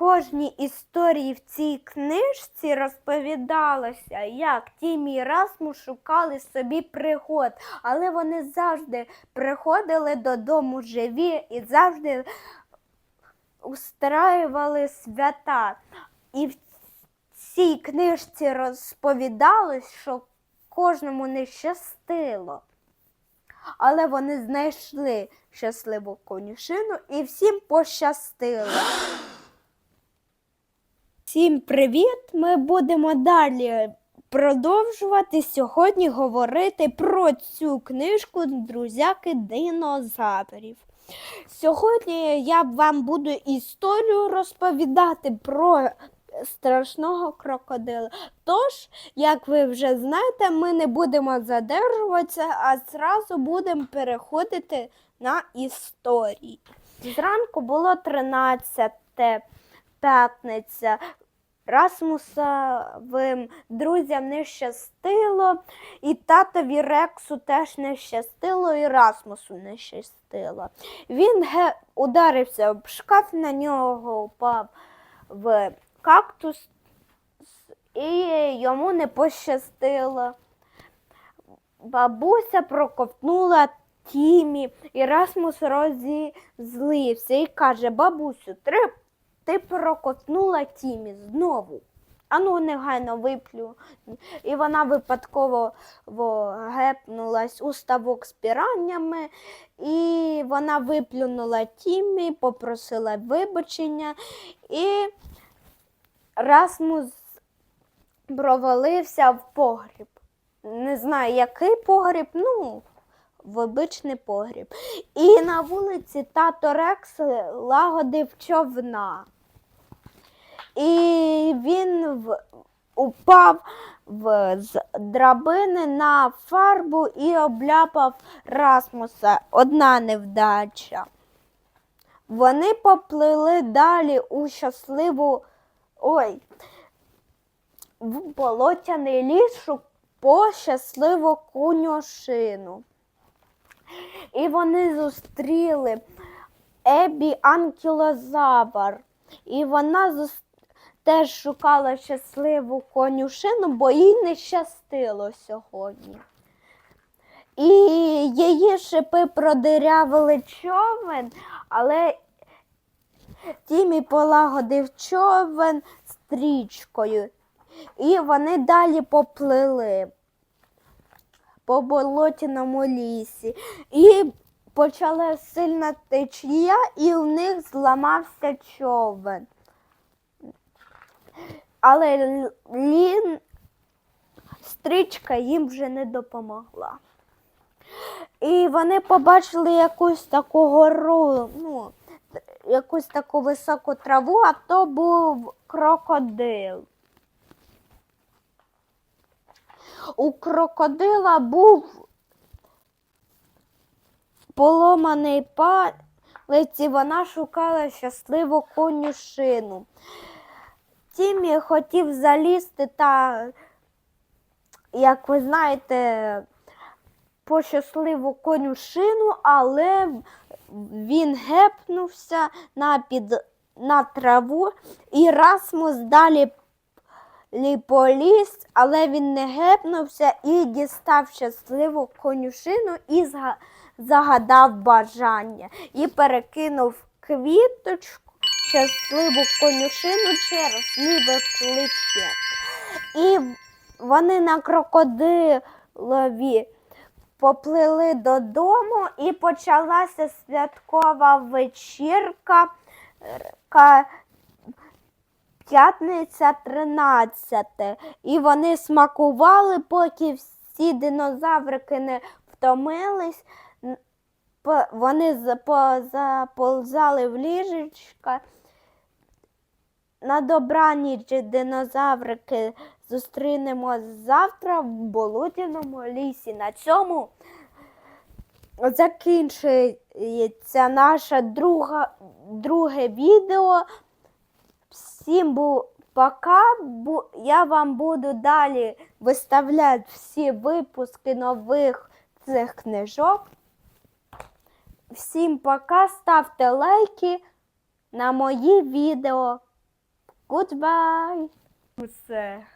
кожній історії в цій книжці розповідалося, як Тімі і Расмус шукали собі пригод, але вони завжди приходили додому живі і завжди устраювали свята. І в цій книжці розповідалось, що кожному не щастило. Але вони знайшли щасливу конюшину і всім пощастило. Всім привіт! Ми будемо далі продовжувати сьогодні говорити про цю книжку Друзяки динозаврів. Сьогодні я вам буду історію розповідати про страшного крокодила. Тож, як ви вже знаєте, ми не будемо задержуватися, а зразу будемо переходити на історії. Зранку було 13 п'ятниця. Расмусовим друзям не щастило, і татові Рексу теж не щастило, і Расмусу не щастило. Він ге... ударився об шкаф, на нього впав в кактус, і йому не пощастило. Бабуся проковтнула Тімі, і Расмус розізлився і каже: Бабусю, три ти проковтнула Тімі знову. Ану, негайно виплю. І вона випадково гепнулась у ставок з піраннями, і вона виплюнула Тімі, попросила вибачення, і Расмус провалився в погріб. Не знаю, який погріб, ну, в обичний погріб. І на вулиці тато Рекс лагодив човна. І він в, упав в, з драбини на фарбу і обляпав Расмуса. Одна невдача. Вони поплили далі у щасливу ой, в болотяний ліс по щасливу конюшину. І вони зустріли Ебі Анкілозавр. І вона зус... теж шукала щасливу конюшину, бо їй не щастило сьогодні. І її шипи продирявили човен, але Тімі полагодив човен стрічкою. І вони далі поплили по болотяному лісі. І почала сильна течія, і в них зламався човен. Але лін стрічка їм вже не допомогла. І вони побачили якусь таку гору, ну, якусь таку високу траву, а то був крокодил. У крокодила був поломаний палець, і вона шукала щасливу конюшину. Тімі хотів залізти та, як ви знаєте, по щасливу конюшину, але він гепнувся на, під, на траву і Расмус далі поліз, але він не гепнувся і дістав щасливу конюшину і загадав бажання і перекинув квіточку щасливу конюшину через ліве плече. І вони на крокодилові поплили додому і почалася святкова вечірка. П'ятниця 13. І вони смакували, поки всі динозаврики не втомились. Вони за- по- заползали в ліжечка. На добраніч динозаврики зустрінемо завтра в болотяному лісі. На цьому закінчується наше друга, друге відео. Всім бу пока. Бу я вам буду далі виставляти всі випуски нових цих книжок. Всім пока, ставте лайки на мої відео. Goodbye. Goodbye.